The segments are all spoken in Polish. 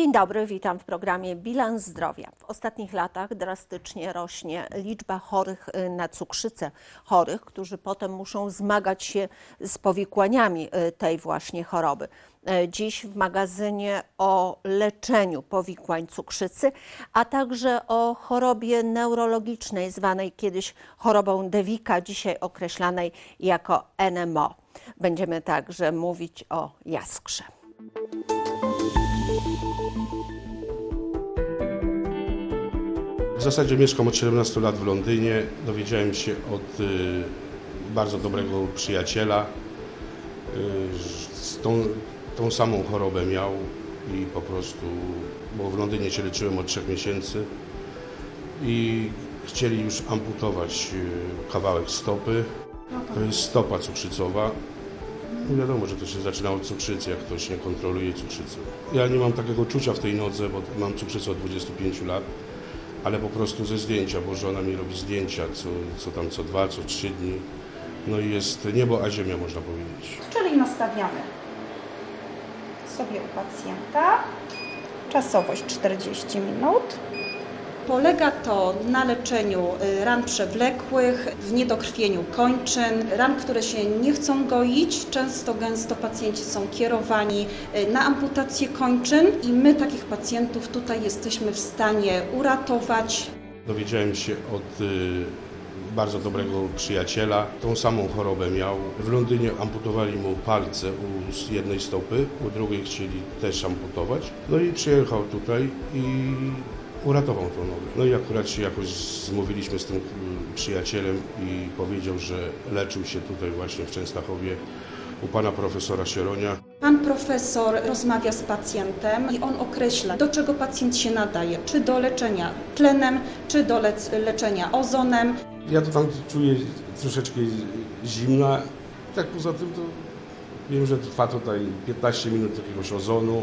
Dzień dobry, witam w programie Bilans Zdrowia. W ostatnich latach drastycznie rośnie liczba chorych y, na cukrzycę, chorych, którzy potem muszą zmagać się z powikłaniami y, tej właśnie choroby. E, Dziś w magazynie o leczeniu powikłań cukrzycy, a także o chorobie neurologicznej zwanej kiedyś chorobą Devika, dzisiaj określanej jako NMO. Będziemy także mówić o jaskrze. W zasadzie mieszkam od 17 lat w Londynie. Dowiedziałem się od y, bardzo dobrego przyjaciela, y, tą, tą samą chorobę miał i po prostu, bo w Londynie się leczyłem od 3 miesięcy i chcieli już amputować y, kawałek stopy. To jest stopa cukrzycowa. No wiadomo, że to się zaczyna od cukrzycy, jak ktoś nie kontroluje cukrzycy. Ja nie mam takiego czucia w tej nodze, bo mam cukrzycę od 25 lat ale po prostu ze zdjęcia, bo żona mi robi zdjęcia co, co tam co dwa, co trzy dni. No i jest niebo a ziemia, można powiedzieć. Czyli nastawiamy sobie u pacjenta czasowość 40 minut. Polega to na leczeniu y, ran przewlekłych, w niedokrwieniu kończyn, ran, które się nie chcą goić. Często, gęsto pacjenci są kierowani y, na amputację kończyn i my takich pacjentów tutaj jesteśmy w stanie uratować. Dowiedziałem się od y, bardzo dobrego przyjaciela, tą samą chorobę miał. W Londynie amputowali mu palce u jednej stopy, u drugiej chcieli też amputować. No i przyjechał tutaj i uratował tą nogę. No i akurat się jakoś zmówiliśmy z tym y, przyjacielem i powiedział, że leczył się tutaj właśnie w Częstochowie u pana profesora Sieronia. Pan profesor rozmawia z pacjentem i on określa, do czego pacjent się nadaje, czy do leczenia tlenem, czy do lec- leczenia ozonem. Ja to tam czuję troszeczkę zimna. Tak poza tym to wiem, że trwa tutaj 15 minut jakiegoś ozonu,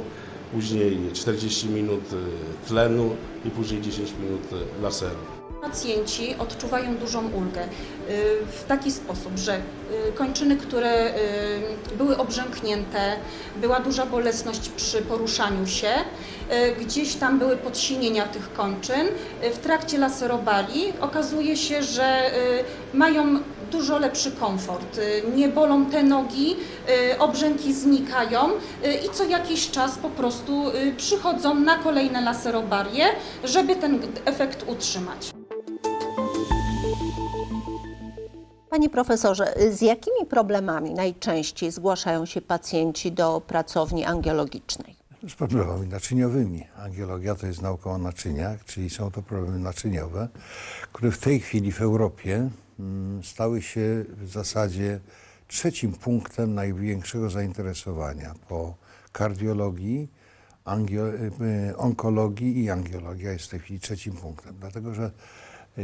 później 40 minut y, tlenu i później 10 minut y, laseru. Pacjenci odczuwają dużą ulgę y, w taki sposób, że kończyny, które były obrzęknięte, była duża bolesność przy poruszaniu się, gdzieś tam były podsinienia tych kończyn. W trakcie laserobali okazuje się, że mają dużo lepszy komfort. Y, Nie bolą te nogi, y, obrzęki znikają y, i co jakiś czas po prostu przychodzą na kolejne laserobarie, żeby ten efekt utrzymać. Panie profesorze, z jakimi problemami najczęściej zgłaszają się pacjenci do pracowni angiologicznej? Z problemami naczyniowymi. Angiologia to jest nauka o naczyniach, czyli są to problemy naczyniowe, które w tej chwili w Europie stały się w zasadzie trzecim punktem największego zainteresowania po kardiologii, y, onkologii i angiologia jest w tej chwili trzecim punktem, dlatego że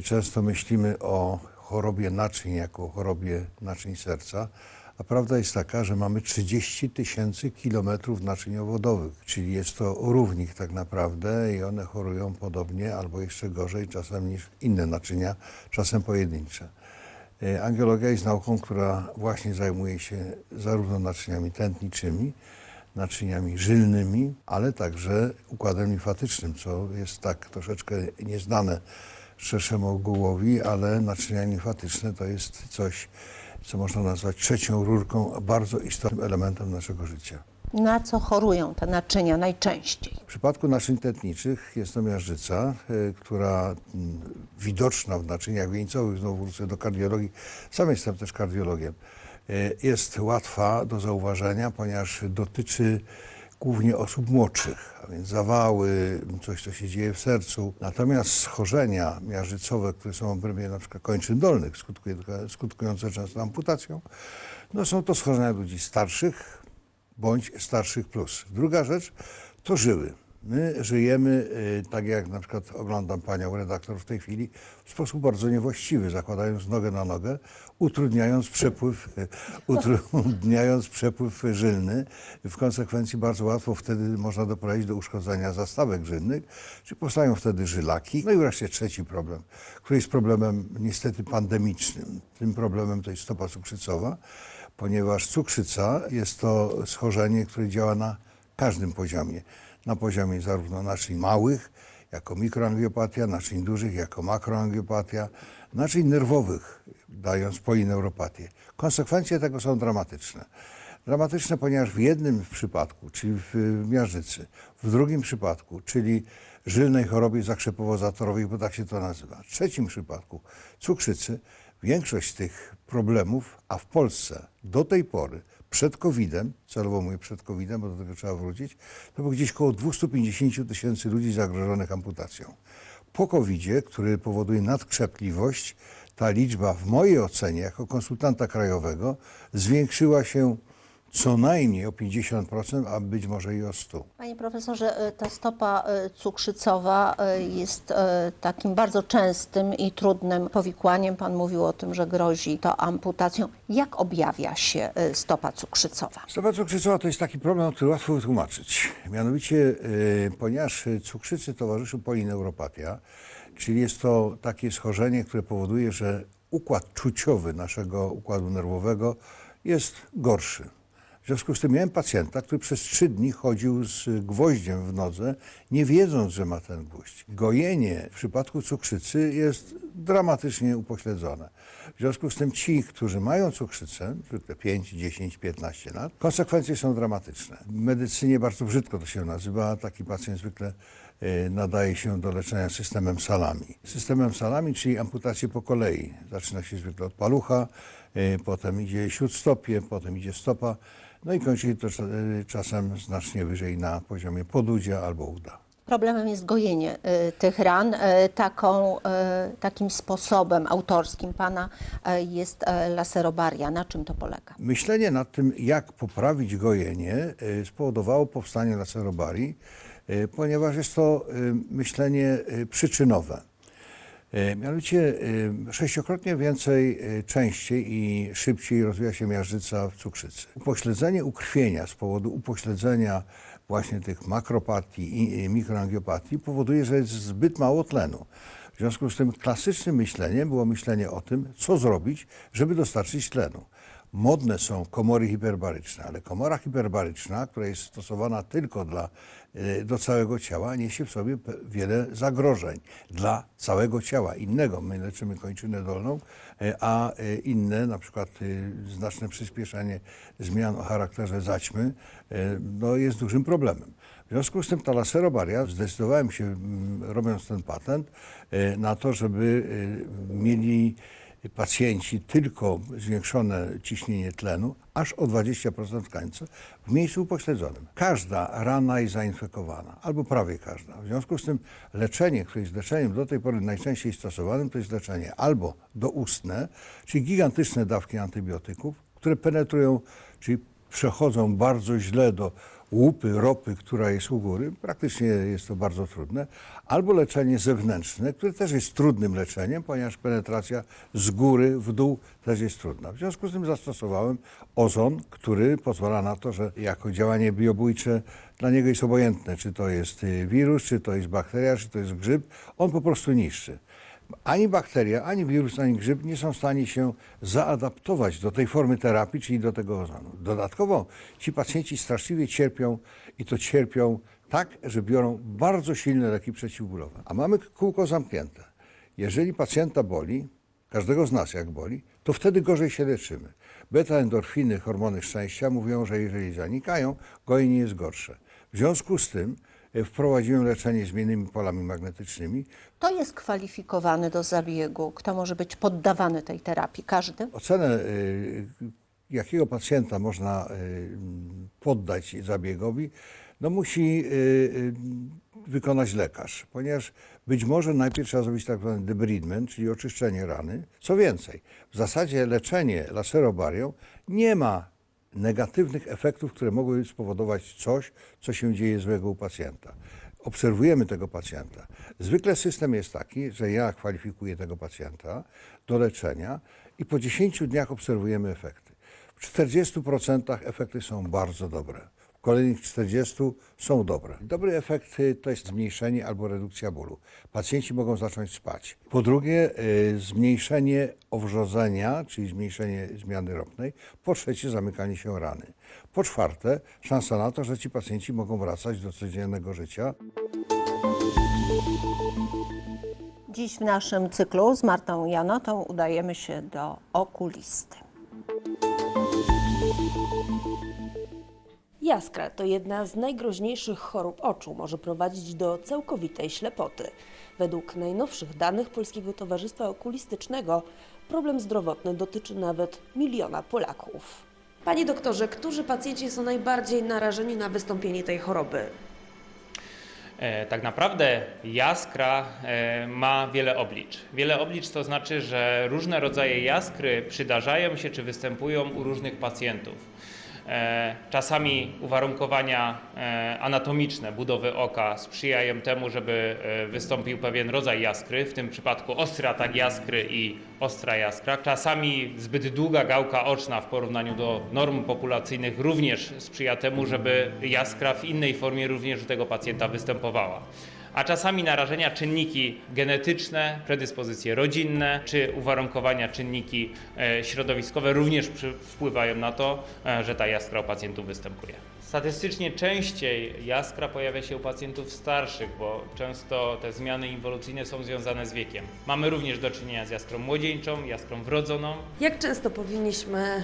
często myślimy o chorobie naczyń jako o chorobie naczyń serca, a prawda jest taka, że mamy 30 tysięcy kilometrów naczyniowodowych, czyli jest to równik tak naprawdę i one chorują podobnie albo jeszcze gorzej czasem niż inne naczynia, czasem pojedyncze. E, Angiologia jest nauką, która właśnie zajmuje się zarówno naczyniami tętniczymi, naczyniami żylnymi, ale także układem limfatycznym, co jest tak troszeczkę nieznane szerszemu ogółowi, ale naczynia limfatyczne to jest coś, co można nazwać trzecią rurką, bardzo istotnym elementem naszego życia. Na co chorują te naczynia najczęściej? W przypadku naczyń tętniczych jest to miażdżyca, y, która mm, widoczna w naczyniach wieńcowych, znowu wrócę do kardiologii, sam jestem też kardiologiem, y, jest łatwa do zauważenia, ponieważ dotyczy głównie osób młodszych, a więc zawały, coś, co się dzieje w sercu. Natomiast schorzenia miażdżycowe, które są w obrębie na przykład kończyn dolnych, skutkujące często amputacją, no są to schorzenia ludzi starszych, bądź starszych plus. Druga rzecz to żyły. My żyjemy, y, tak jak na przykład oglądam panią redaktor w tej chwili, w sposób bardzo niewłaściwy, zakładając nogę na nogę, utrudniając przepływ, utrudniając przepływ żylny. W konsekwencji bardzo łatwo wtedy można doprowadzić do uszkodzenia zastawek żylnych, czy powstają wtedy żylaki. No i wreszcie trzeci problem, który jest problemem niestety pandemicznym. Tym problemem to jest stopa cukrzycowa ponieważ cukrzyca jest to schorzenie, które działa na każdym poziomie. na poziomie zarówno naczyń małych, jako mikroangiopatia, naczyń dużych, jako makroangiopatia, naczyń nerwowych, dając polineuropatię. Konsekwencje tego są dramatyczne. Dramatyczne, ponieważ w jednym przypadku, czyli w miażdżycy, w drugim przypadku, czyli żylnej chorobie zakrzepowo-zatorowej, bo tak się to nazywa, w trzecim przypadku cukrzycy, większość tych problemów, a w Polsce do tej pory przed COVID-em, celowo mówię przed COVID-em, bo do tego trzeba wrócić, to było gdzieś około 250 tysięcy ludzi zagrożonych amputacją. Po COVID-zie, który powoduje nadkrzepliwość, ta liczba w mojej ocenie jako konsultanta krajowego zwiększyła się co najmniej o 50%, a być może i o 100%. Panie profesorze, y, ta stopa y, cukrzycowa y, jest takim bardzo częstym i trudnym powikłaniem. Pan mówił o tym, że grozi to amputacją. Jak objawia się stopa cukrzycowa? Stopa cukrzycowa to jest taki problem, który łatwo wytłumaczyć. Mianowicie, ponieważ cukrzycy towarzyszy polineuropatia, czyli jest to takie schorzenie, które powoduje, że układ czuciowy naszego układu nerwowego jest gorszy. W związku z tym miałem pacjenta, który przez trzy dni chodził z gwoździem w nodze, nie wiedząc, że ma ten gwóźdź. Gojenie w przypadku cukrzycy jest dramatycznie upośledzone. W związku z tym ci, którzy mają cukrzycę, zwykle 5, 10, 15 lat, konsekwencje są dramatyczne. W medycynie bardzo brzydko to się nazywa. Taki pacjent zwykle e, nadaje się do leczenia systemem salami. Systemem salami, czyli amputację po kolei. Zaczyna się zwykle od palucha, e, potem idzie śródstopie, potem idzie stopa, no i kończy się to e, czasem znacznie wyżej na poziomie podudzia albo uda. Problemem jest gojenie y, tych ran. Y, Taką, y, takim sposobem autorskim pana y, jest y, laserobaria. Na czym to polega? Myślenie nad tym, jak poprawić gojenie, y, spowodowało powstanie lacerobarii, y, ponieważ jest to y, myślenie y, przyczynowe. Y, Mianowicie y, sześciokrotnie więcej, y, częściej i szybciej rozwija się miażdżyca w cukrzycy. Upośledzenie ukrwienia z powodu upośledzenia właśnie tych makropatii i mikroangiopatii powoduje, że jest zbyt mało tlenu. W związku z tym klasycznym myśleniem było myślenie o tym, co zrobić, żeby dostarczyć tlenu. Modne są komory hiperbaryczne, ale komora hiperbaryczna, która jest stosowana tylko dla, e, do całego ciała, niesie w sobie wiele zagrożeń dla całego ciała innego. My leczymy kończynę dolną, e, a e, inne, na przykład znaczne przyspieszenie zmian o charakterze zaćmy, no jest dużym problemem. W związku z tym ta laserobaria, zdecydowałem się, mm, robiąc ten patent, na to, żeby mieli pacjenci tylko zwiększone ciśnienie tlenu, aż o 20% tkańca w miejscu upośledzonym. Każda rana jest zainfekowana, albo prawie każda. W związku z tym leczenie, które jest leczeniem do tej pory najczęściej stosowanym, to jest leczenie albo doustne, czyli gigantyczne dawki antybiotyków, które penetrują, czyli przechodzą bardzo źle do łupy, ropy, która jest u góry, praktycznie jest to bardzo trudne, albo leczenie zewnętrzne, które też jest trudnym leczeniem, ponieważ penetracja z góry w dół też jest trudna. W związku z tym zastosowałem ozon, który pozwala na to, że jako działanie biobójcze dla niego jest obojętne, czy to jest wirus, czy to jest bakteria, czy to jest grzyb, on po prostu niszczy. Ani bakteria, ani wirus, ani grzyb nie są w stanie się zaadaptować do tej formy terapii, czyli do tego ozonu. Dodatkowo ci pacjenci straszliwie cierpią i to cierpią tak, że biorą bardzo silne leki przeciwbólowe. A mamy kółko zamknięte. Jeżeli pacjenta boli, każdego z nas jak boli, to wtedy gorzej się leczymy. Beta-endorfiny, hormony szczęścia mówią, że jeżeli zanikają, gojenie jest gorsze. W związku z tym wprowadziłem leczenie zmiennymi polami magnetycznymi, Kto jest kwalifikowany do zabiegu? Kto może być poddawany tej terapii? Każdy? Ocenę, y, jakiego pacjenta można y, poddać zabiegowi, no musi y, wykonać lekarz, ponieważ być może najpierw trzeba zrobić tak zwany debridement, czyli oczyszczenie rany. Co więcej, w zasadzie leczenie laserobarią nie ma negatywnych efektów, które mogłyby spowodować coś, co się dzieje złego u pacjenta. Obserwujemy tego pacjenta. Zwykle system jest taki, że ja kwalifikuję tego pacjenta do leczenia i po 10 dniach obserwujemy efekty. W 40% efekty są bardzo dobre. Kolejnych 40 są dobre. Dobry efekt to jest zmniejszenie albo redukcja bólu. Pacjenci mogą zacząć spać. Po drugie, y, zmniejszenie owrzodzenia, czyli zmniejszenie zmiany ropnej. Po trzecie, zamykanie się rany. Po czwarte, szansa na to, że ci pacjenci mogą wracać do codziennego życia. Dziś w naszym cyklu z Martą Janotą udajemy się do okulisty. Jaskra to jedna z najgroźniejszych chorób oczu, może prowadzić do całkowitej ślepoty. Według najnowszych danych Polskiego Towarzystwa Okulistycznego problem zdrowotny dotyczy nawet miliona Polaków. Panie doktorze, którzy pacjenci są najbardziej narażeni na wystąpienie tej choroby? E, Tak naprawdę jaskra e, ma wiele oblicz. Wiele oblicz to znaczy, że różne rodzaje jaskry przydarzają się czy występują u różnych pacjentów. E, Czasami uwarunkowania e, anatomiczne budowy oka sprzyjają temu, żeby e, wystąpił pewien rodzaj jaskry, w tym przypadku ostry atak jaskry i ostra jaskra. Czasami zbyt długa gałka oczna w porównaniu do norm populacyjnych również sprzyja temu, żeby jaskra w innej formie również u tego pacjenta występowała a czasami narażenia czynniki genetyczne, predyspozycje rodzinne czy uwarunkowania czynniki e, środowiskowe również wpływają na to, e, że ta jaskra u pacjentów występuje. Statystycznie częściej jaskra pojawia się u pacjentów starszych, bo często te zmiany inwolucyjne są związane z wiekiem. Mamy również do czynienia z jaskrą młodzieńczą, jaskrą wrodzoną, Jak często powinniśmy e,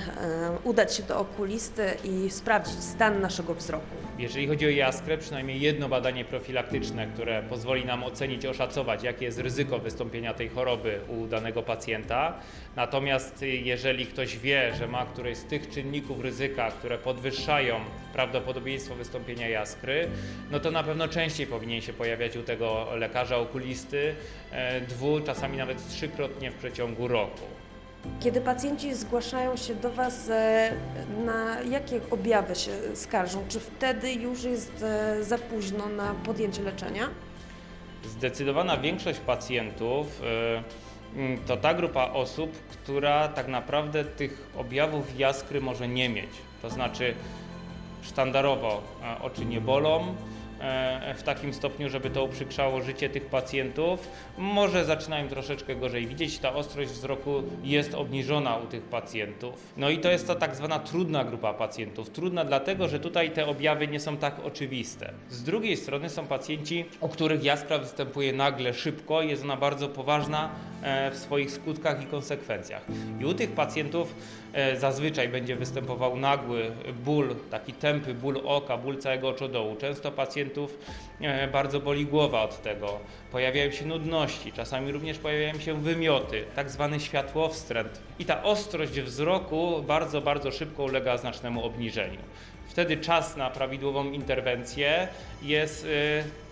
udać się do okulisty i sprawdzić stan naszego wzroku? Jeżeli chodzi o jaskrę, przynajmniej jedno badanie profilaktyczne, które pozwoli nam ocenić, oszacować, jakie jest ryzyko wystąpienia tej choroby u danego pacjenta. Natomiast y, jeżeli ktoś wie, że ma któreś z tych czynników ryzyka, które podwyższają prawdopodobieństwo wystąpienia jaskry, no to na pewno częściej powinien się pojawiać u tego lekarza okulisty, e, dwu, czasami nawet trzykrotnie w przeciągu roku. Kiedy pacjenci zgłaszają się do Was, e, na jakie objawy się skarżą? Czy wtedy już jest e, za późno na podjęcie leczenia? Zdecydowana większość pacjentów mm, to ta grupa osób, która tak naprawdę tych objawów jaskry może nie mieć. To znaczy sztandarowo oczy nie bolą e, w takim stopniu, żeby to uprzykrzało życie tych pacjentów. Może zaczynają troszeczkę gorzej widzieć, ta ostrość wzroku jest obniżona u tych pacjentów. No i to jest ta tak zwana trudna grupa pacjentów. Trudna dlatego, że tutaj te objawy nie są tak oczywiste. Z drugiej strony są pacjenci, u których jaskra występuje nagle, szybko, jest ona bardzo poważna w swoich skutkach i konsekwencjach. I u tych pacjentów e, zazwyczaj będzie występował nagły ból, taki tępy ból oka, ból całego oczodołu. Często pacjentów e, bardzo boli głowa od tego. Pojawiają się nudności, czasami również pojawiają się wymioty, tak zwany światłowstręt. I ta ostrość wzroku bardzo, bardzo szybko ulega znacznemu obniżeniu. Wtedy czas na prawidłową interwencję jest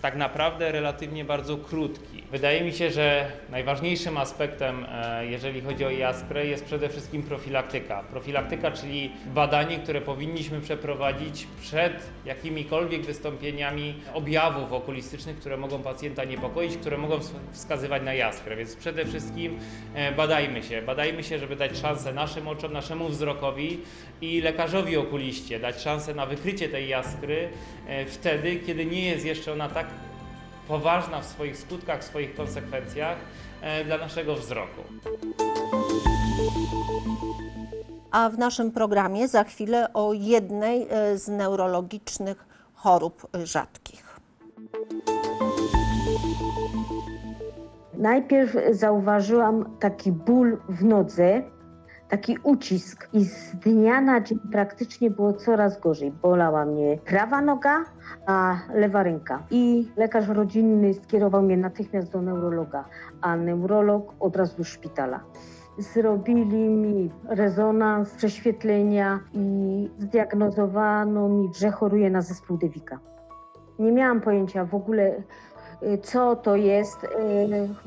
tak naprawdę relatywnie bardzo krótki. Wydaje mi się, że najważniejszym aspektem, e, jeżeli chodzi o jaskrę, jest przede wszystkim profilaktyka. Profilaktyka, czyli badanie, które powinniśmy przeprowadzić przed jakimikolwiek wystąpieniami objawów okulistycznych, które mogą pacjenta niepokoić, które mogą ws- wskazywać na jaskrę. Więc przede wszystkim e, badajmy się. Badajmy się, żeby dać szansę naszym oczom, naszemu wzrokowi i lekarzowi okuliście, dać szansę na wykrycie tej jaskry e, wtedy, kiedy nie jest jeszcze ona tak poważna w swoich skutkach, w swoich konsekwencjach e, dla naszego wzroku. A w naszym programie za chwilę o jednej e, z neurologicznych chorób rzadkich. Najpierw zauważyłam taki ból w nodze, taki ucisk i z dnia na dzień praktycznie było coraz gorzej. Bolała mnie prawa noga, a lewa ręka. I lekarz rodzinny skierował mnie natychmiast do neurologa, a neurolog od razu do szpitala. Zrobili mi rezonans, prześwietlenia i zdiagnozowano mi, że choruję na zespół Dewika. Nie miałam pojęcia w ogóle, co to jest, y,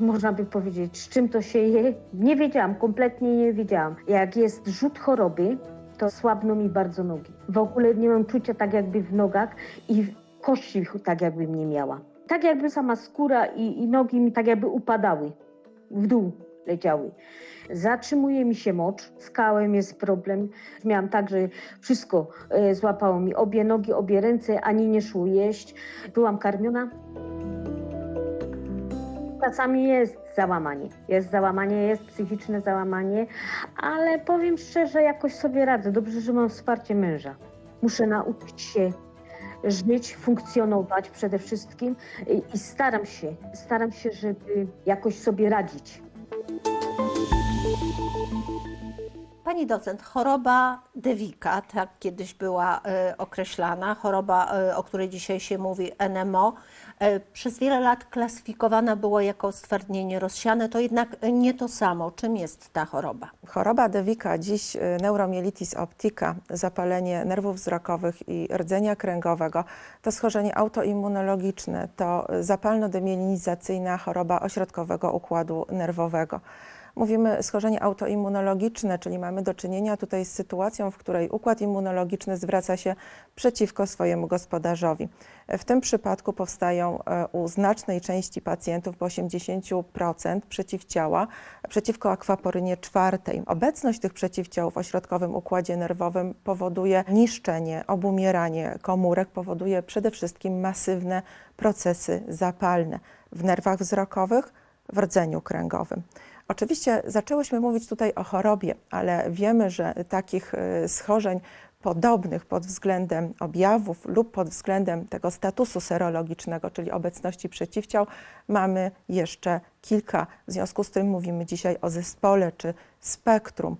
można by powiedzieć, z czym to się je. Nie wiedziałam, kompletnie nie wiedziałam. Jak jest rzut choroby, to słabną mi bardzo nogi. W ogóle nie mam czucia tak jakby w nogach i kości tak jakbym nie miała. Tak jakby sama skóra i, i nogi mi tak jakby upadały w dół. leciały. Zatrzymuje mi się mocz, z kałem jest problem. Miałam tak, że wszystko e, złapało mi, obie nogi, obie ręce, ani nie szło jeść. Byłam karmiona. Czasami jest załamanie, jest załamanie, jest psychiczne załamanie, ale powiem szczerze, jakoś sobie radzę. Dobrze, że mam wsparcie męża. Muszę nauczyć się żyć, funkcjonować przede wszystkim i, staram się, staram się, żeby jakoś sobie radzić. Pani docent, choroba Devika, tak kiedyś była e, określana, choroba, e, o której dzisiaj się mówi NMO, przez wiele lat klasyfikowana była jako stwardnienie rozsiane, to jednak nie to samo. Czym jest ta choroba? Choroba Devika, dziś y, neuromielitis optica, zapalenie nerwów wzrokowych i rdzenia kręgowego, to schorzenie autoimmunologiczne, to zapalno-demyelinizacyjna choroba ośrodkowego układu nerwowego. Mówimy schorzenie autoimmunologiczne, czyli mamy do czynienia tutaj z sytuacją, w której układ immunologiczny zwraca się przeciwko swojemu gospodarzowi. W tym przypadku powstają e, u znacznej części pacjentów, bo 80% przeciwciała przeciwko akwaporynie czwartej. Obecność tych przeciwciał w ośrodkowym układzie nerwowym powoduje niszczenie, obumieranie komórek, powoduje przede wszystkim masywne procesy zapalne w nerwach wzrokowych, w rdzeniu kręgowym. Oczywiście zaczęłyśmy mówić tutaj o chorobie, ale wiemy, że takich y, schorzeń podobnych pod względem objawów lub pod względem tego statusu serologicznego, czyli obecności przeciwciał, mamy jeszcze kilka. W związku z tym mówimy dzisiaj o zespole czy spektrum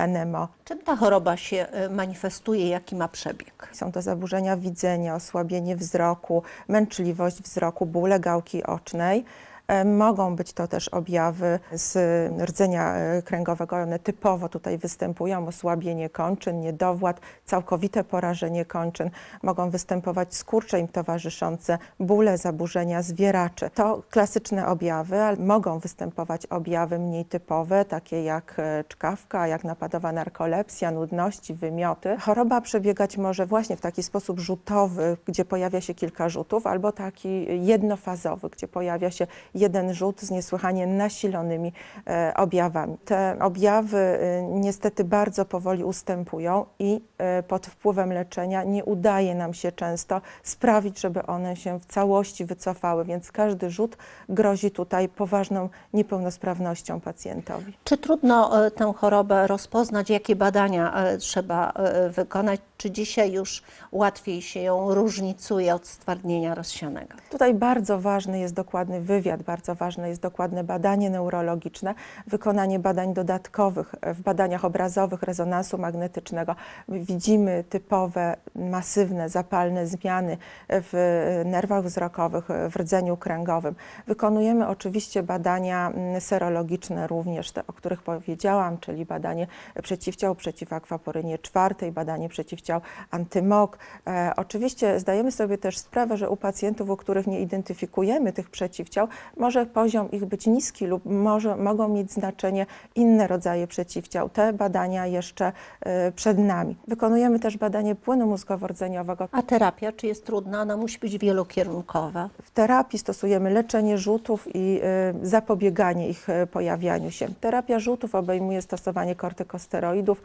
y, NMO. Czym ta choroba się e, manifestuje, jaki ma przebieg? Są to zaburzenia widzenia, osłabienie wzroku, męczliwość wzroku, bóle gałki ocznej. E, Mogą być to też objawy z rdzenia e, kręgowego. One typowo tutaj występują, osłabienie kończyn, niedowład, całkowite porażenie kończyn. Mogą występować skurcze im towarzyszące, bóle, zaburzenia zwieraczy. To klasyczne objawy, ale mogą występować objawy mniej typowe, takie jak e, czkawka, jak napadowa narkolepsja, nudności, wymioty. Choroba przebiegać może właśnie w taki sposób rzutowy, gdzie pojawia się kilka rzutów, albo taki jednofazowy, gdzie pojawia się jeden rzut z niesłychanie nasilonymi e, objawami. Te objawy e, niestety bardzo powoli ustępują i e, pod wpływem leczenia nie udaje nam się często sprawić, żeby one się w całości wycofały, więc każdy rzut grozi tutaj poważną niepełnosprawnością pacjentowi. Czy trudno tę chorobę rozpoznać? Jakie badania trzeba wykonać? Czy dzisiaj już łatwiej się ją różnicuje od stwardnienia rozsianego? Tutaj bardzo ważny jest dokładny wywiad, bardzo ważne jest dokładne badanie neurologiczne, wykonanie badań dodatkowych w badaniach obrazowych rezonansu magnetycznego. Widzimy typowe, masywne, zapalne zmiany w nerwach wzrokowych, w rdzeniu kręgowym. Wykonujemy oczywiście badania mm, serologiczne również, te, o których powiedziałam, czyli badanie przeciwciał przeciw akwaporynie czwartej, badanie przeciwciał antymok. E, oczywiście zdajemy sobie też sprawę, że u pacjentów, u których nie identyfikujemy tych przeciwciał, może poziom ich być niski lub może, mogą mieć znaczenie inne rodzaje przeciwciał. Te badania jeszcze e, przed nami. Wykonujemy też badanie płynu mózgowo-rdzeniowego. A terapia, czy jest trudna? Ona musi być wielokierunkowa. W terapii stosujemy leczenie rzutów i y, zapobieganie ich pojawianiu się. Terapia rzutów obejmuje stosowanie kortykosteroidów,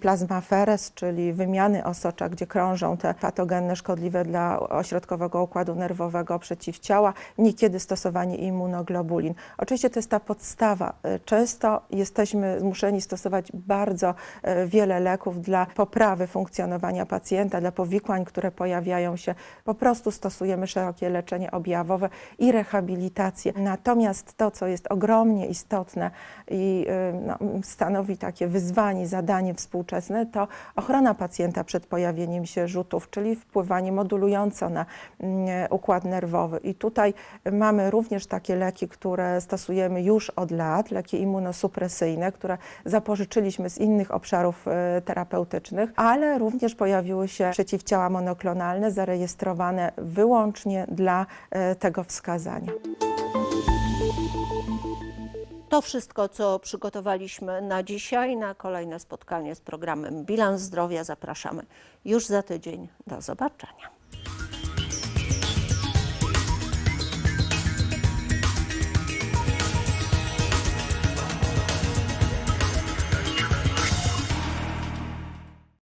plazmaferez, czyli wymiany osocza, gdzie krążą te patogenne, szkodliwe dla ośrodkowego układu nerwowego przeciwciała, niekiedy stosowanie immunoglobulin. Oczywiście to jest ta podstawa. Y, Często jesteśmy zmuszeni stosować bardzo y, wiele leków dla poprawy funkcjonowania pacjenta, dla powikłań, które pojawiają się. Po prostu stosujemy szerokie leczenie objawowe i rehabilitację. Natomiast to, co jest ogromnie istotne i y, no, stanowi takie wyzwanie, zadanie współczesne, to ochrona pacjenta przed pojawieniem się rzutów, czyli wpływanie modulująco na mm, układ nerwowy. I tutaj mamy również takie leki, które stosujemy już od lat, leki immunosupresyjne, które zapożyczyliśmy z innych obszarów y, terapeutycznych, ale również pojawiły się przeciwciała monoklonalne zarejestrowane wyłącznie dla y, tego wskazania. To wszystko, co przygotowaliśmy na dzisiaj. Na kolejne spotkanie z programem Bilans Zdrowia zapraszamy już za tydzień. Do zobaczenia.